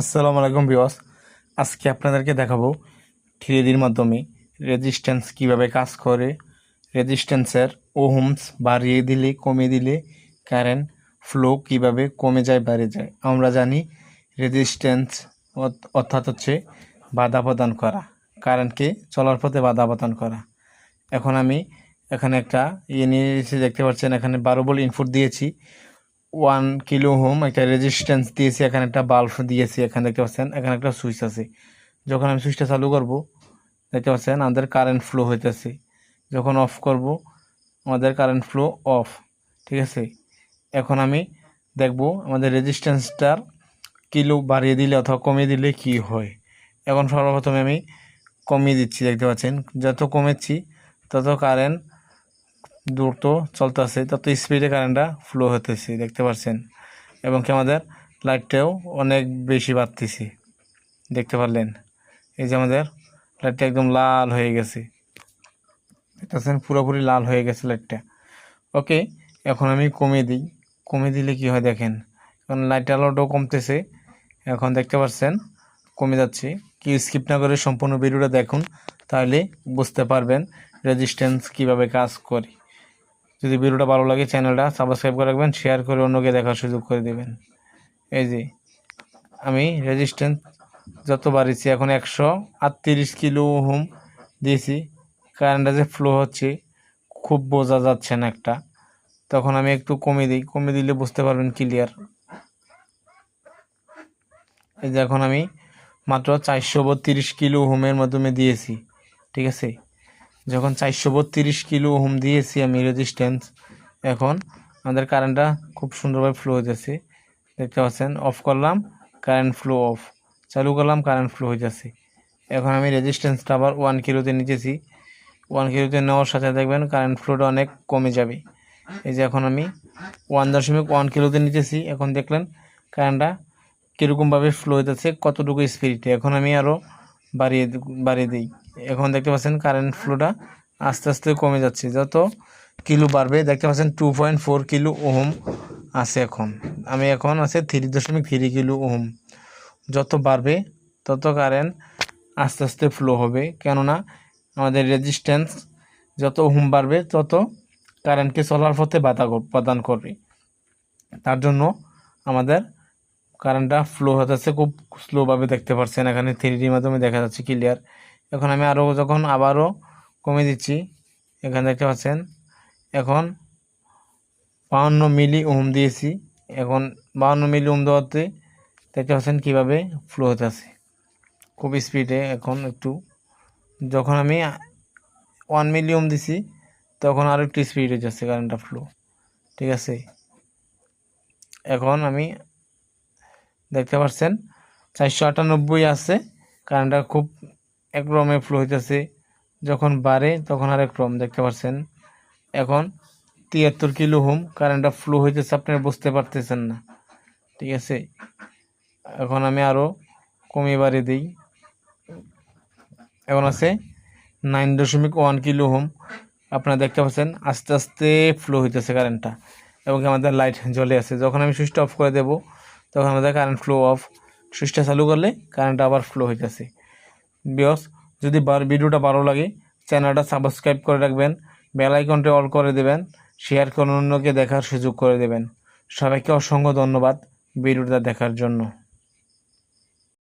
আসসালামু আলাইকুম বিওয়াস আজকে আপনাদেরকে দেখাবো থ্রিডির মাধ্যমে রেজিস্ট্যান্স কীভাবে কাজ করে। রেজিস্ট্যান্সের ওহমস বাড়িয়ে দিলে, কমিয়ে দিলে কারেন্ট ফ্লো কীভাবে কমে যায়, বেড়ে যায়। আমরা জানি রেজিস্ট্যান্স অর্থাৎ হচ্ছে বাধা প্রদান করা কারেন্টকে চলার পথে বাধা প্রদান করা। এখন আমি এখানে একটা ইয়ে নিয়ে দেখতে পাচ্ছেন, এখানে বারো বল ইনপুট দিয়েছি। ওয়ান কিলো হোম একটা রেজিস্ট্যান্স দিয়েছি, এখানে একটা বাল্ব দিয়েছি, এখানে দেখতে পাচ্ছেন, এখানে একটা সুইচ আছে। যখন আমি সুইচটা চালু করব, দেখতে পাচ্ছেন, আমাদের কারেন্ট ফ্লো হইতেছে। যখন অফ করব, আমাদের কারেন্ট ফ্লো অফ ঠিক আছে? এখন আমি দেখব আমাদের রেজিস্ট্যান্সটার কিলো বাড়িয়ে দিলে অথবা কমিয়ে দিলে কি হয়। এখন সর্বপ্রথমে আমি কমিয়ে দিচ্ছি, দেখতে পাচ্ছেন? যত কমেছি, তত কারেন্ট দ্রুত চলতেছে। তত স্পিডে কারেন্টটা ফ্লো হতেছে, দেখতে পাচ্ছেন এবং কি আমাদের লাইটটাও অনেক বেশি বাড়তেছে, দেখতে পারলেন? এই যে আমাদের লাইটটা একদম লাল হয়ে গেছে। দেখতেছেন, পুরোপুরি লাল হয়ে গেছে লাইটটা ওকে এখন আমি কমিয়ে দিই। কমিয়ে দিলে কি হয় দেখেন? এখন লাইট আলোটাও কমতেছে। এখন দেখতে পাচ্ছেন কমে যাচ্ছে। কি স্কিপ না করে সম্পূর্ণ ভিডিওটা দেখুন, তাহলে বুঝতে পারবেন রেজিস্ট্যান্স কীভাবে কাজ করে। যদি ভিডিওটা ভালো লাগে চ্যানেলটা সাবস্ক্রাইব করে রাখবেন শেয়ার করে অন্যকে দেখার সুযোগ করে দেবেন। এই যে, আমি রেজিস্ট্যান্স যত বাড়িয়েছি এখন একশো আটত্রিশ কিলো হোম দিয়েছি। কারেন্টটা যে ফ্লো হচ্ছে, খুব বোঝা যাচ্ছে না একটা। তখন আমি একটু কমিয়ে দিই, কমিয়ে দিলে বুঝতে পারবেন ক্লিয়ার এই যে, এখন আমি মাত্র চারশো বত্রিশ কিলো হোমের মাধ্যমে দিয়েছি, ঠিক আছে? যখন চারশো বত্রিশ কিলো হোম দিয়েছি আমি রেজিস্ট্যান্স এখন আমাদের কারেন্টটা খুব সুন্দরভাবে ফ্লো হয়েছে দেখতে পাচ্ছেন অফ করলাম কারেন্ট ফ্লো অফ চালু করলাম কারেন্ট ফ্লো হয়ে যাচ্ছে এখন আমি রেজিস্ট্যান্সটা আবার ওয়ান কিলোতে নিতেছি। ওয়ান কিলোতে নেওয়ার সাথে দেখবেন কারেন্ট ফ্লোটা অনেক কমে যাবে। এই যে এখন আমি ওয়ান দশমিক ওয়ান কিলোতে নিতেছি। এখন দেখলেন কারেন্টটা কীরকমভাবে ফ্লো হইতেছে, কতটুকু স্পিডে এখন আমি আরও বাড়িয়ে বাড়িয়ে দিই। এখন দেখতে পাচ্ছেন কারেন্ট ফ্লোটা আস্তে আস্তে কমে যাচ্ছে। যত কিলো বাড়বে, দেখতে পাচ্ছেন two point four kilo ohm আছে এখন। আমি এখন আছে থ্রি দশমিক থ্রি কিলো ওহম। যত বাড়বে, তত কারেন্ট আস্তে আস্তে ফ্লো হবে। কেননা, আমাদের রেজিস্ট্যান্স যত ওহম বাড়বে, তত কারেন্টকে চলার পথে বাধা প্রদান করবে। তার জন্য আমাদের কারেন্টটা ফ্লো হতেছে, খুব স্লোভাবে দেখতে পাচ্ছেন এখানে থ্রি ডির মাধ্যমে দেখা যাচ্ছে ক্লিয়ার এখন আমি আরও যখন আবারও কমে দিচ্ছি, এখানে দেখতে পাচ্ছেন, এখন বাউন্ন মিলি ওম দিয়েছি। এখন বাউন্ন মিলি ওম দেওয়াতে দেখতে পাচ্ছেন কীভাবে ফ্লো হতেছে। খুব স্পিডে এখন একটু, যখন আমি ওয়ান মিলি ওম দিছি, তখন আরও একটু স্পিড হয়ে যাচ্ছে কারেন্টটা ফ্লো ঠিক আছে? এখন আমি দেখতে পাচ্ছেন চারশো আটানব্বই আছে। কারেন্টটা খুব এক রমে ফ্লো হইতেছে। যখন বাড়ে, তখন আর এক রম দেখতে পাচ্ছেন এখন তিয়াত্তর কিলো হোম কারেন্টটা ফ্লো হইতেছে আপনারা বুঝতে পারতেছেন না। ঠিক আছে? এখন আমি আরও কমিয়ে বাড়িয়ে দিই। এখন আছে নাইন দশমিক ওয়ান কিলো হোম আপনারা দেখতে পাচ্ছেন, আস্তে আস্তে ফ্লো হইতেছে কারেন্টটা। এবং আমাদের লাইট জ্বলে আছে। যখন আমি সুইচটা অফ করে দেব তখন আমাদের কারেন্ট ফ্লো অফ সুইচটা চালু করলে কারেন্টটা আবার ফ্লো হইতেছে। বিয়স যদি ভিডিওটা ভালো লাগে চ্যানেলটা সাবস্ক্রাইব করে রাখবেন বেল আইকনটা অল করে দেবেন শেয়ার করে অন্যকে দেখার সুযোগ করে দেবেন। সবাইকে অসংখ্য ধন্যবাদ ভিডিওটা দেখার জন্য।